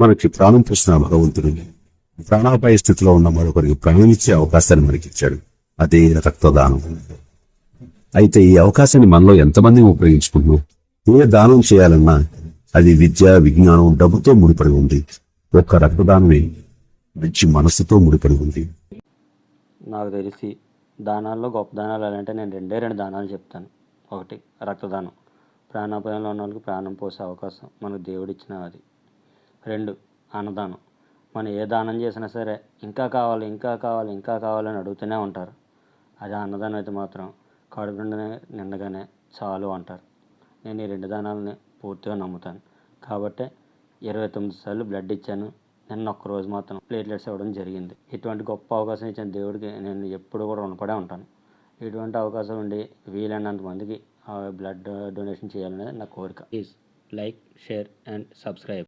మనకి ప్రాణం పోసిన భగవంతుడు. ప్రాణాపాయ స్థితిలో ఉన్న మరొకరికి ప్రాణమిచ్చే అవకాశాన్ని మనకిచ్చాడు. అదే రక్తదానం. అయితే ఈ అవకాశాన్ని మనలో ఎంతమంది ఉపయోగించుకుంటున్నాం ఏ దానం చేయాలన్నా అది విద్య విజ్ఞానం డబ్బుతో ముడిపడి ఉంది. ఒక్క రక్తదానమే మంచి మనసుతో ముడిపడి ఉంది. నాకు తెలిసి దానాల్లో గొప్ప దానాలు అంటే నేను రెండే రెండు దానాలు చెప్తాను. ఒకటి రక్తదానం. ప్రాణాపాయంలో ఉన్న వాళ్ళకి ప్రాణం పోసే అవకాశం మనకు దేవుడిచ్చిన అది. రెండు అన్నదానం. మనం ఏ దానం చేసినా సరే ఇంకా కావాలి ఇంకా కావాలి ఇంకా కావాలని అడుగుతూనే ఉంటారు. అదే అన్నదానం అయితే మాత్రం కడుపు నిండా నిండగానే చాలు అంటారు. నేను ఈ రెండు దానాలని పూర్తిగా నమ్ముతాను. కాబట్టి ఇరవై తొమ్మిది సార్లు బ్లడ్ ఇచ్చాను. నిన్న ఒక్క రోజు మాత్రం ప్లేట్లెట్స్ ఇవ్వడం జరిగింది. ఇటువంటి గొప్ప అవకాశం ఇచ్చిన దేవుడికి నేను ఎప్పుడు కూడా రుణపడే ఉంటాను. ఇటువంటి అవకాశం ఉండి వీలైనంత మందికి బ్లడ్ డొనేషన్ చేయాలనేది నా కోరిక. Please like share and subscribe.